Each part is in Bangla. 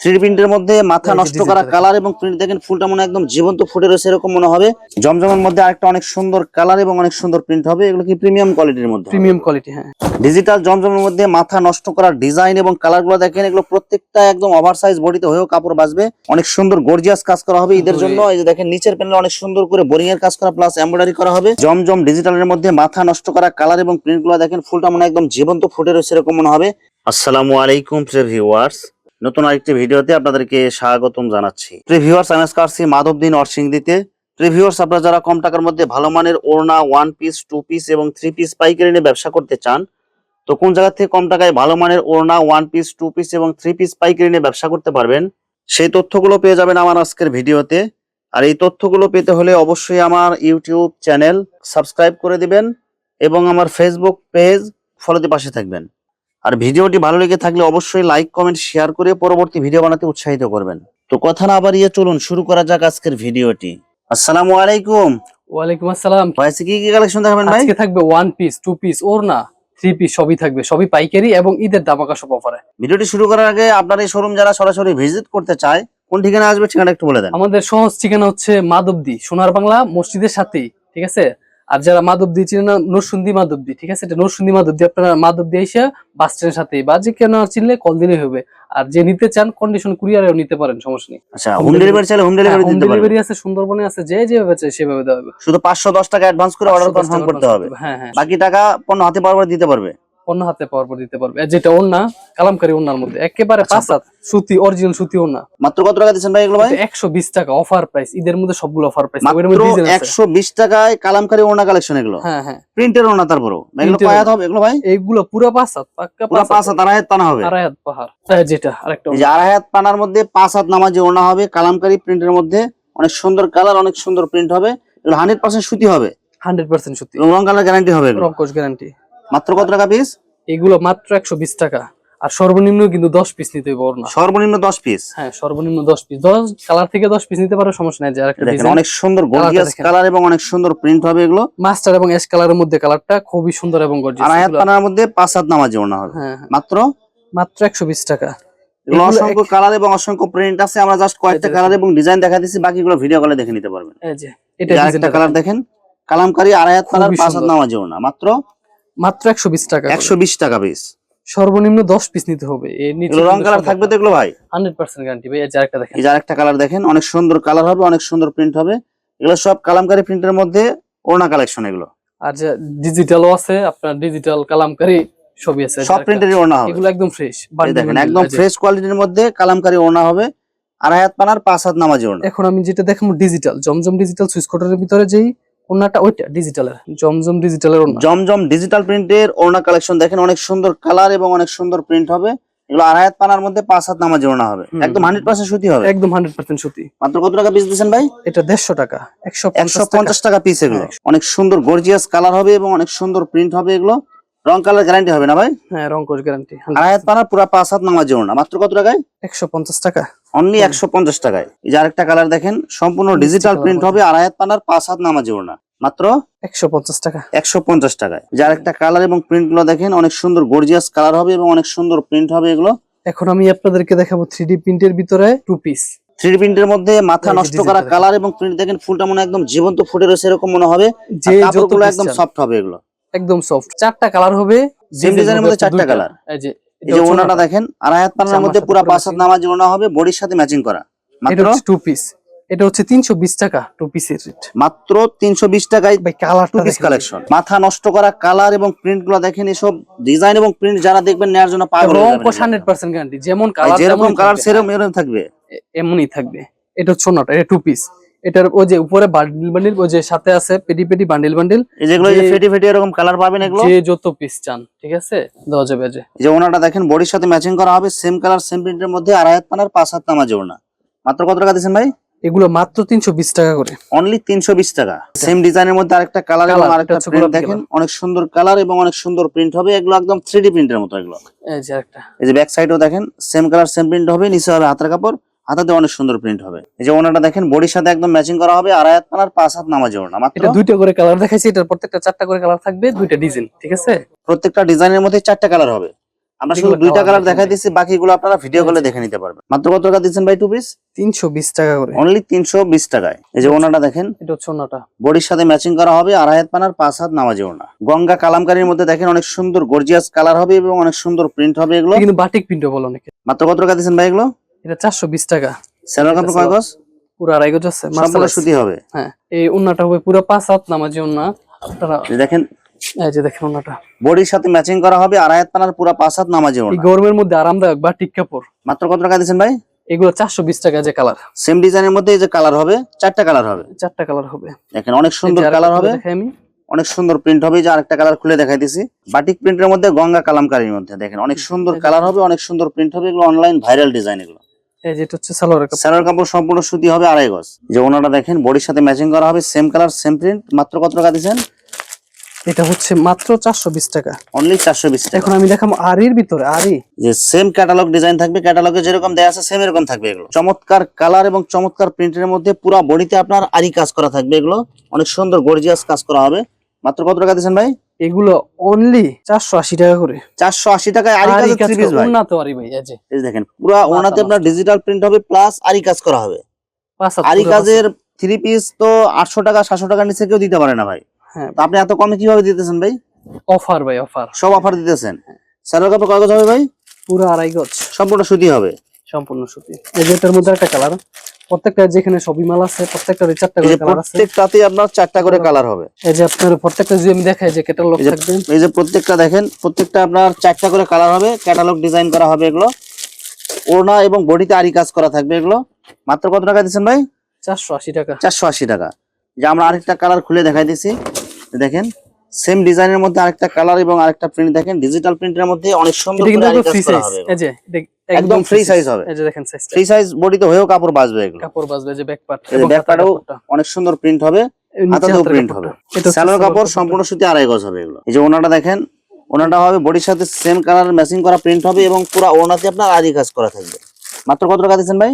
থ্রি প্রিন্টের মধ্যে মাথা নষ্ট করা কালার এবং প্রিন্ট দেখেন ফুলটা মনে একদম জীবন্ত ফুটে রয়েছে এরকম মনে হবে। জমজমের মধ্যে আরেকটা অনেক সুন্দর কালার এবং অনেক সুন্দর প্রিন্ট হবে। এগুলো কি প্রিমিয়াম কোয়ালিটির মধ্যে প্রিমিয়াম কোয়ালিটি হ্যাঁ। ডিজিটাল জমজমের মধ্যে মাথা নষ্ট করার ডিজাইন এবং কালারগুলো দেখেন এগুলো প্রত্যেকটা একদম ওভার সাইজ বডিতে হয়েও কাপড় বাঁচবে অনেক সুন্দর গর্জিয়াস কাজ করা হবে ঈদের জন্য। এই যে দেখেন নিচের প্যানেলে অনেক সুন্দর করে বোরিং এর কাজ করা প্লাস এমব্রয়ডারি করা হবে। জমজম ডিজিটালের মধ্যে মাথা নষ্ট করা কালার এবং প্রিন্টগুলো দেখেন ফুলটা মনে হয় একদম জীবন্ত ফুটে রয়েছে এরকম মনে হবে। আসসালামু আলাইকুম প্রিয় ভিউয়ার্স নতুন আরেকটি ভিডিওতে আপনাদেরকে স্বাগতম জানাচ্ছি। প্রিয় ভিউয়ার্স আমি আসছি মাধবদিন অরসিংদিতে। প্রিয় ভিউয়ার্স আপনারা যারা কম টাকার মধ্যে ভালো মানের ওড়না ওয়ান পিস টু পিস এবং থ্রি পিস পাইকারি নিয়ে ব্যবসা করতে চান, তো কোন জায়গা থেকে কম টাকায় ভালো মানের ওড়না ওয়ান পিস টু পিস এবং থ্রি পিস পাইকারি নিয়ে ব্যবসা করতে পারবেন, সেই তথ্যগুলো পেয়ে যাবেন আমার আজকের ভিডিওতে। আর এই তথ্যগুলো পেতে হলে অবশ্যই আমার ইউটিউব চ্যানেল সাবস্ক্রাইব করে দিবেন এবং আমার ফেসবুক পেজ ফলোতে পাশে থাকবেন। আর ভিডিওটি ভালো লেগে থাকলে অবশ্যই লাইক কমেন্ট শেয়ার করে পরবর্তী ভিডিও বানাতে উৎসাহিত করবেন। তো কথা না বাড়িয়ে চলুন শুরু করা যাক আজকের ভিডিওটি। আসসালামু আলাইকুম। ওয়ালাইকুম আসসালাম। ভাই আজকে কি কি কালেকশন দেখাবেন ভাই? আজকে থাকবে one piece two piece or না থ্রি পিস সবই থাকবে সবই পাইকারি এবং ঈদের দামাকা সব অফারে ভিডিওটি শুরু করার আগে আপনার এই শোরুম যারা সরাসরি ভিজিট করতে চায় কোন ঠিকানা আসবে ঠিকানা একটু বলে দেন। আমাদের সহজ ঠিকানা হচ্ছে মাধবদী সোনার বাংলা মসজিদের সাথেই ঠিক আছে? আর যারা মাধব দিয়ে চিনে না নরসুন্দি মাধবদী ঠিক আছে? এটা নরসুন্দি মাধবদী আপনারা মাধব দিয়ে এসে বাস স্ট্যান্ডের সাথে বা যে কেন চিনলে কল দিলেই হবে। আর যে নিতে চান কন্ডিশন কুরিয়ারেও নিতে পারেন সমস্যা নেই। আচ্ছা হোম ডেলিভারি চাইলে হোম ডেলিভারি হোম দিতে পারেন ডেলিভারি আছে সুন্দরবনে আছে যে যেভাবে চাই সেভাবে দেওয়া হবে। শুধু পাঁচশো দশ টাকা অ্যাডভান্স করে অর্ডার কনফার্ম করতে হবে হ্যাঁ হ্যাঁ। বাকি টাকা পণ্য হাতে পাওয়ার পর দিতে পারবে। অন্য হাতে পাওয়ার পর দিতে পারবে। যেটা ওন্না কালামকারী ওন্নার মধ্যে। একেবারে আচ্ছা, পাঁচ হাত সুতি অরিজিনাল সুতি ওন্না মাত্র কত টাকা দিচ্ছেন ভাই এগুলো ভাই? একশো বিশ টাকা অফার প্রাইস ঈদের মধ্যে সবগুলো অফার প্রাইস মাত্র একশো বিশ টাকায় কালামকারী ওনা কালেকশন এগুলো। হ্যাঁ হ্যাঁ। প্রিন্টের ওনা তারপরও। এগুলো কয় হবে এগুলো ভাই? এইগুলো পুরো পাঁচ হাত পাক্কা পুরো পাঁচ হাত। আড়াই হাত টানা হবে। আড়াই হাত পাহাড়। হ্যাঁ, যেটা আরেকটা এই আড়াই হাত পানার মধ্যে পাঁচ হাত নামাজি ওনা হবে কালামকারী প্রিন্টের মধ্যে। অনেক সুন্দর কালার অনেক সুন্দর প্রিন্ট হবে। এগুলো হান্ড্রেড পার্সেন্ট সুতি হবে। হান্ড্রেড পার্সেন্ট সুতি। এবং রং কালার গ্যারান্টি হবে এগুলো। রঙ্কশ গ্যারান্টি মাত্র কত টাকা পিস এগুলো মাত্র একশো বিশ টাকা। আর সর্বনিম্ন কিন্তু দশ পিস নিতে হবে না। সর্বনিম্ন দশ পিস হ্যাঁ সর্বনিম্ন দশ পিস দশ কালার থেকে দশ পিস নিতে পারো সমস্যা নাই অনেক সুন্দর গর্জিয়াস কালার এবং অনেক সুন্দর প্রিন্ট হবে এগুলো। মাস্টার এবং অ্যাশ কালারের মধ্যে কালারটা খুবই সুন্দর এবং গর্জিয়াস পানার মধ্যে পাঁচ হাত নামাজি ওনা হবে। হ্যাঁ হ্যাঁ। মাত্র? মাত্র একশো বিশ টাকা। অসংখ্য কালার এবং অসংখ্য প্রিন্ট আছে। আমরা জাস্ট কয়েকটা কালার এবং ডিজাইন দেখা দিচ্ছি বাকিগুলো ভিডিও কলে দেখে নিতে পারবেন। এই যে এটা কালার দেখেন। কালামকারী আড়াই হাত কালার পাঁচ হাত নামাজ ওনা মাত্র? মাত্র একশো বিশ টাকা একশো বিশ টাকা পিস সর্বনিম্ন দশ পিস নিতে হবে। রং কালার থাকবে তো এগুলো ভাই? হান্ড্রেড পার্সেন্ট গ্যারান্টি ভাই যার একটা দেখেন। যার একটা কালার দেখেন অনেক সুন্দর কালার হবে অনেক সুন্দর প্রিন্ট হবে। এগুলো সব কালামকারী প্রিন্টের মধ্যে ওড়না কালেকশন এগুলো। আর যে ডিজিটালও আছে আপনার ডিজিটাল কালামকারী ছবি আছে। সব। প্রিন্টেরই ওড়না হবে। এগুলো একদম ফ্রেশ দেখেন একদম ফ্রেশ কোয়ালিটির মধ্যে কালামকারী ওড়না হবে আড়াই হাত পানার পাঁচ হাত নামাজি ওড়না। এখন আমি যেটা দেখাবো ডিজিটাল জমজম ডিজিটাল সুইচ কোটের ভিতরে যেই ওনাটা ওইটা ডিজিটালের জমজম ডিজিটালের ওনা জমজম ডিজিটাল প্রিন্টের ওড়না কালেকশন দেখেন অনেক সুন্দর কালার এবং অনেক সুন্দর প্রিন্ট হবে। এগুলো আড়াই হাত পানার মধ্যে পাঁচ হাত নামাজি ওড়না হবে। একদম হান্ড্রেড পার্সেন্ট সুতি হবে। একদম হান্ড্রেড পার্সেন্ট সত্যি মাত্র কত টাকা পিস দিচ্ছেন ভাই? এটা দেড়শো টাকা একশো একশো পঞ্চাশ টাকা পিস এগুলো। হ্যাঁ। অনেক সুন্দর গর্জিয়াস কালার হবে এবং অনেক সুন্দর প্রিন্ট হবে এগুলো। রং কালার গ্যারান্টি হবে না ভাই? হ্যাঁ রঙ্কশ গ্যারান্টি আড়াই হাত পানার পুরা পাঁচ হাত নামাজি ওড়না। মাত্র কত টাকায়? একশো পঞ্চাশ টাকা। অনলি একশো পঞ্চাশ টাকায়। এই যে আরেকটা কালার দেখেন সম্পূর্ণ ডিজিটাল প্রিন্ট হবে আড়াই হাত পানার পাঁচ হাত নামাজি ওড়না মাত্র একশো পঞ্চাশ টাকা। একশো পঞ্চাশ টাকায়। যে আরেকটা কালার এবং প্রিন্টগুলো দেখেন অনেক সুন্দর গর্জিয়াস কালার হবে এবং অনেক সুন্দর প্রিন্ট হবে এগুলো। এখন আমি আপনাদেরকে দেখাবো থ্রি ডি প্রিন্টের ভিতরে টু পিস থ্রি প্রিন্টের মধ্যে মাথা নষ্ট করা কালার এবং প্রিন্ট দেখেন ফুলটা মনে হয় একদম জীবন্ত ফুটে রয়েছে এরকম মনে হবে। যে একদম সফট হবে এগুলো। একদম সফট চারটা কালার হবে design এর মধ্যে চারটা colour। এই যে এই যে ওনাটা দেখেন আড়াই হাত পানার মধ্যে পুরো পাঁচ হাত matching। ওনা হবে বডির সাথে ম্যাচিং করা। মাত্র টু পিস এটা হচ্ছে তিনশো বিশ টাকা টু পিসের মাত্র তিনশো বিশ টাকায় ভাই কালার টু পিস কালেকশন মাথা নষ্ট করা কালার এবং প্রিন্টগুলো দেখেন এসব ডিজাইন এবং প্রিন্ট যারা দেখবেন নেওয়ার জন্য পাগল রং যাবেন কোশ এগুলো। হান্ড্রেড পার্সেন্ট গ্যারান্টি যেমন কালার যেরকম কালার সেরকম এরকম থাকবে। এমনই থাকবে। এটা হচ্ছে নটা এটা টু পিস এটার ওই যে উপরে বান্ডিল বান্ডিল ওই যে সাথে আছে পেডি পেডি বান্ডিল বান্ডিল এই যেগুলো যে ফেটি ফেটি এরকম কালার পাবেন এগুলো? যে যত পিস চান ঠিক আছে? দেওয়া যাবে যে। এই যে ওনাটা দেখেন বডির সাথে ম্যাচিং করা হবে সেম কালার সেম প্রিন্টের মধ্যে আড়াই হাত পানার পাঁচ হাত নামাজি ওনা। মাত্র কত টাকা দিচ্ছেন ভাই? এগুলো মাত্র তিনশো বিশ টাকা করে। অনলি তিনশো বিশ টাকা। সেম ডিজাইনের মধ্যে আরেকটা কালার এবং আরেকটা প্রিন্ট দেখেন অনেক সুন্দর কালার এবং অনেক সুন্দর প্রিন্ট হবে এগুলো একদম থ্রি ডি প্রিন্টের মতো এগুলো। এই যে একটা এই যে ব্যাক সাইডও দেখেন সেম কালার সেম প্রিন্ট হবে নিচে হবে হাতের কাপড়। হাতাতে অনেক সুন্দর প্রিন্ট হবে। এই যে ওনাটা দেখেন বডির সাথে একদম ম্যাচিং করা হবে আর হাত পানার পাঁচ হাত নামাজ ওনা মাত্র এটা দুইটা করে কালার দেখাইছি এটার প্রত্যেকটা চারটা করে কালার থাকবে দুইটা ডিজাইন ঠিক আছে? প্রত্যেকটা ডিজাইনের মধ্যে চারটা কালার হবে। আমরা শুধু দুইটা কালার দেখাই। দিচ্ছি বাকিগুলো আপনারা ভিডিও কলে দেখে নিতে পারবেন। মাত্র কত টাকা দিচ্ছেন ভাই টু পিস তিনশো বিশ টাকা করে। অনলি তিনশো বিশ টাকায়। এই যে ওনাটা দেখেন এটা হচ্ছে ওনাটা। বডির সাথে ম্যাচিং করা হবে আর হাত পানার পাঁচ হাত নামাজি ওনা গঙ্গা কালামকারীর মধ্যে দেখেন অনেক সুন্দর গর্জিয়াস কালার হবে এবং অনেক সুন্দর প্রিন্ট হবে এগুলো। কিন্তু বাটিক প্রিন্ট বলে অনেকে। মাত্র কত টাকা দিচ্ছেন ভাই এগুলো? এটা চারশো বিশ টাকা। স্যালোর কাপড় কয় গজ? পুরো আড়াই গজ আছে সম্পূর্ণ মার্শাল সুতি হবে। হ্যাঁ এই ওনাটা হবে পুরো পাঁচ হাত নামাজি আপনারা দেখেন। এই যে দেখেন ওনাটা বডির সাথে ম্যাচিং করা হবে আড়াই হাত পানার পুরা পাঁচ হাত নামাজি এই গরমের মধ্যে আরামদায়ক বাটিক কাপড়। মাত্র কত টাকা দিচ্ছেন ভাই? এগুলো চারশো বিশ টাকা যে কালার। সেম ডিজাইনের মধ্যে এই যে কালার হবে চারটা কালার হবে। চারটা কালার হবে। দেখেন অনেক সুন্দর কালার হবে। আমি। অনেক সুন্দর প্রিন্ট হবে যে আরেকটা কালার খুলে দেখাই দিছি বাটিক প্রিন্টের মধ্যে গঙ্গা কালামকারীর মধ্যে দেখেন অনেক সুন্দর কালার হবে অনেক সুন্দর প্রিন্ট হবে এগুলো অনলাইন ভাইরাল ডিজাইন এগুলো। এই যে হচ্ছে সালোয়ারের কাপড়। স্যালোর কাপড় সম্পূর্ণ সুতি হবে আড়াই গজ। যে ওনাটা দেখেন বডির সাথে ম্যাচিং করা হবে সেম কালার সেম প্রিন্ট মাত্র কত টাকা দিচ্ছেন? এটা হচ্ছে মাত্র চারশো বিশ টাকা। অনলি চারশো বিশ টাকা। এখন আমি দেখাবো আরির ভিতরে আরি যে সেম ক্যাটালগ ডিজাইন থাকবে ক্যাটালগে যেরকম দেয়া আছে সেম এরকম থাকবে এগুলো। চমৎকার কালার এবং চমৎকার প্রিন্টের মধ্যে পুরো বডিতে আপনার আরি কাজ করা থাকবে এগুলো। অনেক সুন্দর গর্জিয়াস কাজ করা হবে। মাত্র কত টাকা দিচ্ছেন ভাই? এগুলো অনলি চারশো আশি টাকা করে। চারশো আশি টাকায় আরি আরি কাজ কাজ থ্রি পিস ভাই। উন্নত আরি ভাই এই এই দেখেন পুরা ওনাতে মাশাআল্লাহ। আপনার ডিজিটাল প্রিন্ট হবে প্লাস আরি কাজ করা হবে। আরি কাজের থ্রি পিস তো আটশো টাকা সাতশো টাকার নিচে কেউ দিতে পারে না ভাই। হ্যাঁ। তো আপনি এত কমে কীভাবে দিতেছেন ভাই? অফার ভাই অফার সব অফার দিতেছেন। স্যালোর কাপড় কয় গজ হবে ভাই? পুরো আড়াই গজ। সম্পূর্ণ সুতি হবে। সম্পূর্ণ সুতি। এই মধ্যে একটা কালার প্রত্যেকটা যেখানে সবই মাল আছে প্রত্যেকটা চারটা করে কালার আছে। প্রত্যেকটাতেই আপনার চারটা করে কালার হবে। এই যে আপনার প্রত্যেকটা যদি আমি দেখাই যে ক্যাটালগ থাকবে। এই যে প্রত্যেকটা দেখেন প্রত্যেকটা আপনার চারটা করে কালার হবে ক্যাটালগ ডিজাইন করা হবে এগুলো। ওড়না এবং বডিতে আরি কাজ করা থাকবে এগুলো। মাত্র কত টাকা দিচ্ছেন ভাই? চারশো আশি টাকা। চারশো আশি টাকা। যে আমরা আরেকটা কালার খুলে দেখাই দিছি। দেখেন। সেম ডিজাইনের মধ্যে আরেকটা কালার এবং আরেকটা প্রিন্ট দেখেন ডিজিটাল প্রিন্টের মধ্যে অনেক সুন্দর এটা কিন্তু একদম ফ্রি সাইজ হবে। এই যে একদম free size হবে। এই যে দেখেন ফ্রি সাইজ বডিতে হয়েও কাপড় বাঁচবে এগুলো। কাপড় বাজবে যে ব্যাক পার্ট এই যে back part ও অনেক সুন্দর প্রিন্ট হবে হাতাতেও প্রিন্ট হবে। স্যালোর কাপড় সম্পূর্ণ সুতি আড়াই গজ হবে এগুলো। এই যে ওনাটা দেখেন ওনাটা হবে বডির সাথে সেম কালার ম্যাচিং করা প্রিন্ট হবে এবং পুরো ওনাতে আপনার আরি কাজ করা থাকবে। মাত্র কত টাকা দিচ্ছেন ভাই?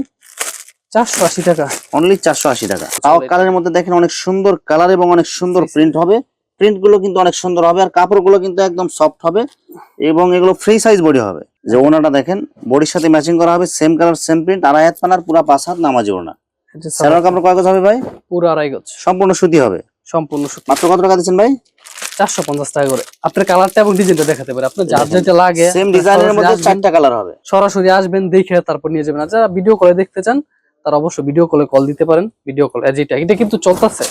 চারশো আশি টাকা। অনলি চারশো আশি টাকা। তাও কালারের মধ্যে দেখেন অনেক সুন্দর কালার এবং অনেক সুন্দর প্রিন্ট হবে। প্রিন্টগুলো কিন্তু অনেক সুন্দর হবে আর কাপড়গুলো কিন্তু একদম সফট হবে এবং এগুলো ফ্রি সাইজ বডি হবে। যে ওনাটা দেখেন বডির সাথে ম্যাচিং করা হবে সেম কালার সেম প্রিন্ট আড়াই হাত পানার পুরা পাঁচ হাত নামাজি ওনা স্যালোর কাপড় কয় গজ হবে ভাই? পুরো আড়াই গজ। সম্পূর্ণ সুতি হবে। সম্পূর্ণ সুতি। মাত্র কত টাকা দিচ্ছেন ভাই? চারশো পঞ্চাশ টাকা করে। আপনার কালারটা এবং ডিজাইনটা দেখাতে পারে। আপনার যার যেটা লাগে সেম ডিজাইনের মধ্যে চারটা কালার হবে। সরাসরি আসবেন দেখে তারপর নিয়ে যাবেন। আর যারা ভিডিও কলে দেখতে চান তারা অবশ্যই ভিডিও কলে কল দিতে পারেন। ভিডিও কল এটা কিন্তু চলতেছে।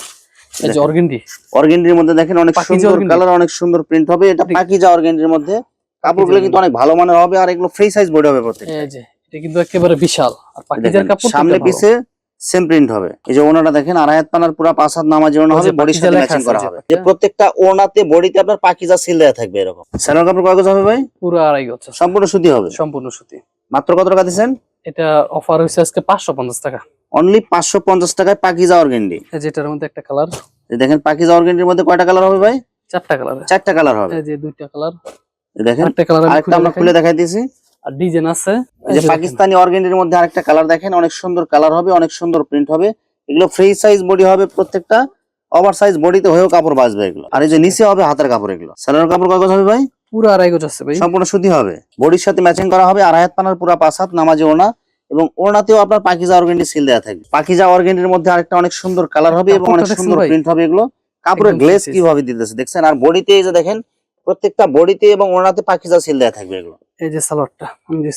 এই যে অর্গেন্ডি। অর্গেন্ডির মধ্যে দেখেন অনেক সুন্দর কালার অনেক সুন্দর প্রিন্ট হবে। এটা পাকিজা। অর্গেন্ডির মধ্যে। কাপড়গুলো কিন্তু অনেক ভালো মানের হবে আর এগুলো ফ্রি সাইজ বডি হবে প্রত্যেক এই যে এটা কিন্তু একেবারে বিশাল। আর পাকিজার কাপড় সামনে পিছে সেম প্রিন্ট হবে। এই যে ওনাটা দেখেন আড়াই হাত পানার পুরো পাঁচ হাত নামাজ ওনা হবে বডির সাথে ম্যাচিং করা হবে। যে প্রত্যেকটা ওনাতে বডিতে আপনার পাকিজা সিল দেওয়া থাকবে এরকম। কাপড় কয় গজ হবে ভাই? পুরো আড়াই গজ সম্পূর্ণ সুতি হবে। সম্পূর্ণ সুতি। মাত্র কত টাকা দিচ্ছেন? এটা অফার হয়েছে আজকে পাঁচশো পঞ্চাশ টাকা। অনলি পাঁচশো পঞ্চাশ টাকায় পাকিজা অর্গেন্ডি এই যে এটার মধ্যে একটা কালার দেখেন পাকিজা অর্গেন্ডির মধ্যে কয়টা কালার হবে ভাই? চারটা কালার চারটা কালার হবে। এই যে দুইটা কালার দেখেন আরেকটা আমরা খুলে দেখাই দিয়েছি। আর ডিজাইন আছে। এই যে পাকিস্তানি অর্গেন্ডির মধ্যে আরেকটা কালার দেখেন অনেক সুন্দর কালার হবে অনেক সুন্দর প্রিন্ট হবে। এগুলো ফ্রি সাইজ বডি হবে প্রত্যেকটা ওভার সাইজ বডিতে হয়েও কাপড় বাঁচবে এগুলো। আর এই যে নিচে হবে হাতের কাপড় এগুলো। সালোয়ার কাপড় কয় হবে ভাই? পুরো আড়াই গজ আছে ভাই। সম্পূর্ণ সুতি হবে। বডির সাথে ম্যাচিং করা হবে আড়াই হাত পানার পুরা পাঁচ হাত নামাজি ওনা এবং ওনাতেও আপনার পাকিজা অর্গেন্ডি সিল দেওয়া থাকবে। পাকিজা অর্গেন্ডির মধ্যে আরেকটা অনেক সুন্দর কালার হবে এবং অনেক সুন্দর প্রিন্ট হবে এগুলো। কাপড়ের গ্লেজ কীভাবে দিতেছে দেখছেন? আর বডিতে এই যে দেখেন প্রত্যেকটা বডিতে এবং ওনাতে পাকিজা সিল দেওয়া থাকবে এগুলো। এই যে সালোয়ারটা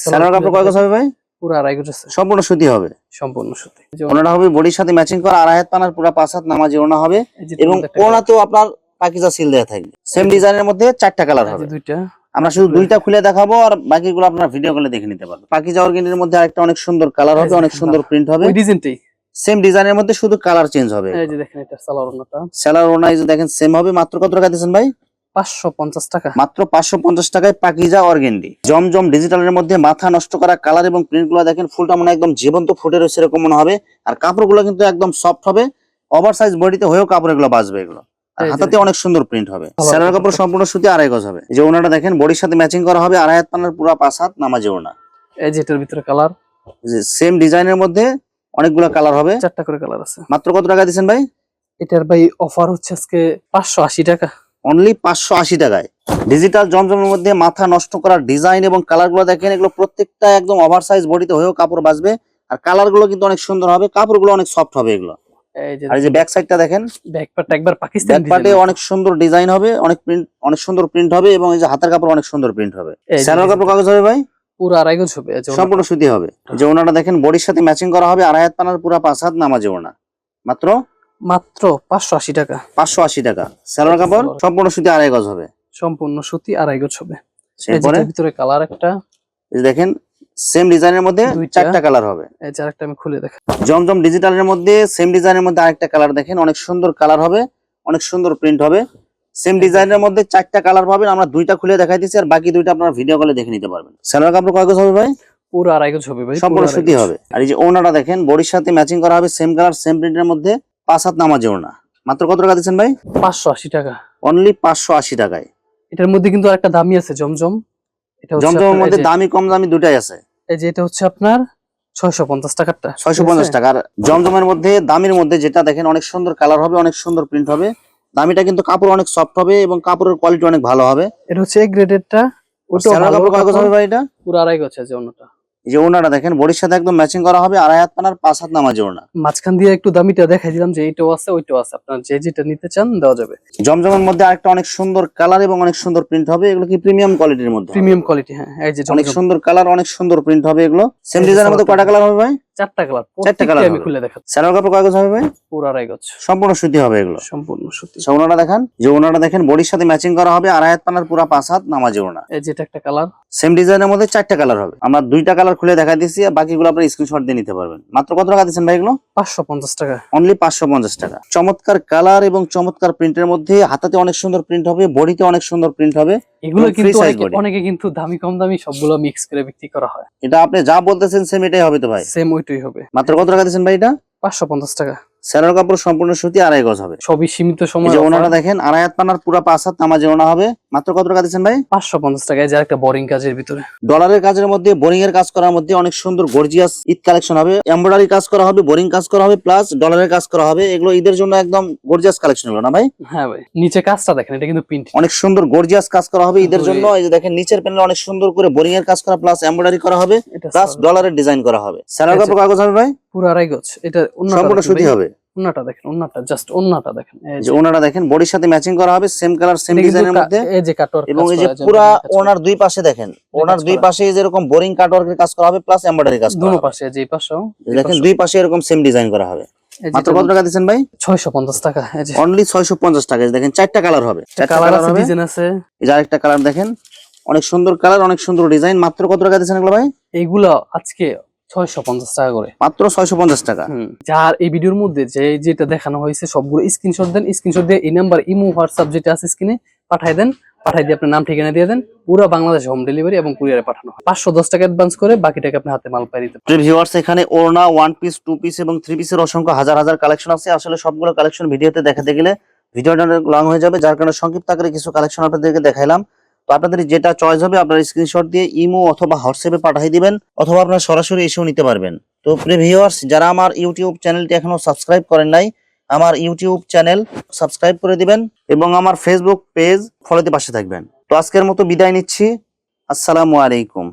সালোয়ার কাপড় কয় গজ হবে ভাই? পুরো আড়াই গজ সম্পূর্ণ সুতি হবে। সম্পূর্ণ সুতি। ওনাটা হবে বডির সাথে ম্যাচিং করা আড়াই হাত পানার পুরা পাঁচ হাত নামাজি ওনা হবে এবং ওনাতেও আপনার পাকিজা সিল দেওয়া থাকবে। সেম ডিজাইনের মধ্যে চারটা কালার হবে। দুইটা আমরা শুধু দুইটা খুলে দেখাবো আর বাকিগুলো আপনারা ভিডিও কলে দেখে নিতে পারবেন। পাকিজা অর্গেন্ডির মধ্যে আরেকটা অনেক সুন্দর কালার হবে অনেক সুন্দর প্রিন্ট হবে। ডিজাইনটাই সেম ডিজাইনের মধ্যে শুধু কালার চেঞ্জ হবে এই যে দেখেন এটা সালোয়ার ওনাটা সেলার ওনা এই যে দেখেন সেম হবে। মাত্র কত টাকা দিচ্ছেন ভাই? পাঁচশো পঞ্চাশ টাকা। মাত্র পাঁচশো পঞ্চাশ টাকায় পাকিজা অর্গেন্ডি জমজম ডিজিটালের মধ্যে মাথা নষ্ট করা কালার এবং প্রিন্টগুলো দেখেন ফুলটা মনে একদম জীবন্ত ফুটে রয়েছে এরকম মনে হবে। আর কাপড়গুলো কিন্তু একদম সফট হবে। ওভার সাইজ বডিতে হয়েও কাপড় এগুলো বাঁচবে এগুলো। হাতাতে অনেক সুন্দর প্রিন্ট হবে। সেলার কাপড়। সম্পূর্ণ সুতি আড়াই গজ হবে। এই যে ওনাটা দেখেন বডির সাথে ম্যাচিং করা হবে আড়াই হাত পানার পুরা পাঁচ হাত নামাজে ওনা এই যে এটার ভিতরে কালার সেম ডিজাইনের মধ্যে অনেকগুলো কালার হবে। চারটা করে কালার আছে। মাত্র কত টাকা দিচ্ছেন ভাই? এটার ভাই অফার হচ্ছে আজকে পাঁচশো আশি টাকা। অনলি পাঁচশো আশি টাকায়। ডিজিটাল জমজমের মধ্যে মাথা নষ্ট করার ডিজাইন এবং কালারগুলো দেখেন এগুলো প্রত্যেকটা একদম ওভার সাইজ বডিতে হয়েও কাপড় বাঁচবে। আর কালারগুলো কিন্তু অনেক সুন্দর হবে কাপড়গুলো অনেক সফট হবে এগুলো। আর যে ব্যাক সাইডটা দেখেন। ব্যাক একবার পাকিস্তান পার্টে অনেক সুন্দর ডিজাইন হবে অনেক প্রিন্ট অনেক সুন্দর প্রিন্ট হবে এবং এই যে হাতের কাপড় অনেক সুন্দর প্রিন্ট হবে। স্যালোর কাপড় কাগজ হবে ভাই? পুরো আড়াই গজ হবে সম্পূর্ণ সুতি হবে। যে ওনাটা দেখেন বডির সাথে ম্যাচিং করা হবে আড়াই হাত পানার পুরা পাঁচ হাত নামাজে ওনা। মাত্র? মাত্র পাঁচশো আশি টাকা। পাঁচশো আশি টাকা। স্যালোর কাপড় সম্পূর্ণ সুতি আড়াই গজ হবে। সম্পূর্ণ সুতি আড়াই গজ হবে। ভিতরে কালার একটা। দেখেন সেম ডিজাইনের মধ্যে। চারটা কালার হবে। এই আরেকটা আমি খুলে দেখা জমজম ডিজিটালের মধ্যে সেম ডিজাইনের মধ্যে আরেকটা কালার দেখেন অনেক সুন্দর কালার হবে অনেক সুন্দর প্রিন্ট হবে। সেম ডিজাইনের মধ্যে চারটা কালার পাবেন আমরা দুইটা খুলে দেখাই দিচ্ছি আর বাকি দুইটা আপনারা ভিডিও কলে দেখে নিতে পারবেন। স্যালোর কাপড় কয় গজ হবে ভাই? পুরো আড়াই গজ হবে ভাই সম্পূর্ণ সুতি হবে। আর এই যে ওনাটা দেখেন বডির সাথে ম্যাচিং করা হবে সেম কালার সেম প্রিন্টের মধ্যে পাঁচ হাত নামাজে ওনা মাত্র কত টাকা দিচ্ছেন ভাই? পাঁচশো আশি টাকা। অনলি পাঁচশো আশি টাকায়। এটার মধ্যে কিন্তু আরেকটা দামি আছে জমজম। এই মধ্যে দামি কম দামি দুটাই আছে। এই যে এটা হচ্ছে আপনার ছয়শো পঞ্চাশ টাকারটা। ছয়শো পঞ্চাশ টাকার টাকা। আর জমজমের মধ্যে দামির মধ্যে যেটা দেখেন অনেক সুন্দর কালার হবে অনেক সুন্দর প্রিন্ট হবে। দামিটা কিন্তু কাপড় অনেক সফট হবে এবং কাপড়ের কোয়ালিটি অনেক ভালো হবে। এটা হচ্ছে গ্রেডেডটা ওটা কাপড় কাগজ হবে ভাই এটা? পুরো আড়াই গজ আছে অন্যটা। এই যে ওনাটা দেখেন বডির সাথে একদম ম্যাচিং করা হবে আড়াই হাত পানার পাঁচ হাত নামাজে ওনা মাঝখান দিয়ে একটু দামিটা দেখাই দিলাম যে এইটাও আছে ওইটাও আছে। আপনার যে যেটা নিতে চান দেওয়া যাবে। জমজমের মধ্যে আরেকটা অনেক সুন্দর কালার এবং অনেক সুন্দর প্রিন্ট হবে এগুলো কি প্রিমিয়াম কোয়ালিটির মধ্যে প্রিমিয়াম কোয়ালিটি হ্যাঁ এই যে অনেক সুন্দর কালার অনেক সুন্দর প্রিন্ট হবে এগুলো। সেম ডিজাইনের মধ্যে কয়টা কালার হবে ভাই? চারটা কালার colour প্রত্যেকটা আমি খুলে দেখাচ্ছি। স্যালোর কাপড় কাগজ হবে ভাই? পুরো আড়াই গজ। সম্পূর্ণ সুতি হবে এগুলো। সম্পূর্ণ সুতি। আচ্ছা ওনাটা দেখেন যে ওনাটা দেখেন বডির সাথে ম্যাচিং করা হবে আড়াই হাত পানার পুরা পাঁচ হাত নামাজে ওনা। এই যে এটা একটা কালার। সেম ডিজাইনের মধ্যে চারটা কালার হবে। আমরা দুইটা কালার খুলে দেখা আর বাকিগুলো আপনার স্ক্রিনশট দিয়ে নিতে পারবেন। মাত্র কত টাকা দিচ্ছেন ভাই এগুলো? পাঁচশো পঞ্চাশ টাকা। অনলি পাঁচশো পঞ্চাশ টাকা। চমৎকার কালার এবং চমৎকার প্রিন্টের মধ্যে হাতাতে অনেক সুন্দর প্রিন্ট হবে বডিতে অনেক সুন্দর প্রিন্ট হবে এগুলো কিন্তু অনেকে কিন্তু দামি কম দামি সবগুলো মিক্স করে বিক্রি করা হয়। এটা আপনি যা বলতেছেন সেম এটাই হবে তো ভাই। সেম ওইটাই হবে। মাত্র কত টাকা দিচ্ছেন ভাই এটা? পাঁচশো পঞ্চাশ টাকা। স্যালোর কাপড় সম্পূর্ণ সুতি আড়াই গজ হবে। সবই সীমিত সময় যে ওনারা দেখেন আড়াই হাত পানার পুরা পাঁচ হাত নামাজে ওনা হবে। মাত্র কত টাকা দিচ্ছেন ভাই? পাঁচশো পঞ্চাশ টাকা এই যে একটা বোরিং কাজের ভিতরে। ডলারের কাজের মধ্যে বোরিং এর কাজ করার মধ্যে অনেক সুন্দর গর্জিয়াস ঈদ কালেকশন হবে। এমব্রয়ডারি কাজ করা হবে বোরিং কাজ করা হবে প্লাস ডলারের কাজ করা হবে। এগুলো ঈদের জন্য একদম গর্জিয়াস কালেকশন হলো না ভাই? হ্যাঁ ভাই নিচে কাজটা দেখেন এটা কিন্তু প্রিন্ট অনেক সুন্দর গর্জিয়াস কাজ করা হবে ঈদের জন্য। এই যে দেখেন নিচের প্যানেলে অনেক সুন্দর করে বোরিং এর কাজ করা প্লাস এমব্রয়ডারি করা হবে প্লাস ডলারের ডিজাইন করা হবে। স্যালোর কাপড় কাগজ হবে ভাই? পুরো আড়াই গজ। এটা অন্যটা সম্পূর্ণ সুতি হবে। দেখেন জাস্ট দেখেন। এই যে দেখেন বডির সাথে ম্যাচিং করা হবে সেম কালার সেম ডিজাইনের মধ্যে। এই যে এবং এই যে পুরা ওনার দুই পাশে দেখেন ওনার দুই। পাশে যেরকম বোরিং কাটওয়ার্কের কাজ করা হবে প্লাস এমব্রয়ডারি কাজ হবে। পাশে যে পাশেও দেখেন দুই পাশে এরকম সেম ডিজাইন করা হবে। মাত্র কত টাকা দিচ্ছেন ভাই? ছয়শো পঞ্চাশ টাকা এই যে। অনলি ছয়শো পঞ্চাশ টাকা দেখেন চারটা কালার হবে। চারটা কালার আছে ডিজাইন আছে। এই যে আরেকটা কালার দেখেন অনেক সুন্দর কালার অনেক সুন্দর ডিজাইন মাত্র কত টাকা দিচ্ছেন এগুলো ভাই? এইগুলো আজকে ছয়শো পঞ্চাশ টাকা করে। মাত্র ছয়শো পঞ্চাশ টাকা। যার এই ভিডিওর মধ্যে যে যেটা দেখানো হয়েছে সবগুলো স্ক্রিনশট দেন। স্ক্রিনশট দিয়ে এই নাম্বার ইমো হোয়াটসঅ্যাপ যেটা আছে স্ক্রিনে পাঠাই দেন। পাঠাই দিয়ে আপনার নাম ঠিকানা দিয়ে দেন। পুরো বাংলাদেশে হোম ডেলিভারি এবং কুরিয়ারে পাঠানো হয়। পাঁচশো দশ টাকা অ্যাডভান্স করে বাকি টাকা আপনি হাতে মাল পাই দিতে ভিউয়ার্স এখানে ওড়না ওয়ান পিস টু পিস এবং থ্রি পিসের অসংখ্য হাজার হাজার কালেকশন আছে। আসলে সবগুলো কালেকশন ভিডিওতে দেখাতে গেলে ভিডিওটা অনেক লং হয়ে যাবে। যার কারণে সংক্ষিপ্ত আকারে কিছু কালেকশন আপনাদেরকে দেখাইলাম। তো আপনাদের যেটা চয়েস হবে আপনার স্ক্রিনশট দিয়ে ইমো অথবা হোয়াটসঅ্যাপে পাঠিয়ে দিবেন অথবা আপনারা সরাসরি এসেও নিতে পারবেন। তো প্রিয় ভিউয়ার্স যারা আমার ইউটিউব চ্যানেলটি এখনও সাবস্ক্রাইব করেন নাই, আমার ইউটিউব চ্যানেল সাবস্ক্রাইব করে দিবেন এবং আমার ফেসবুক পেজ ফলোতে পাশে থাকবেন। তো আজকের মতো বিদায় নিচ্ছি। আসসালামু আলাইকুম।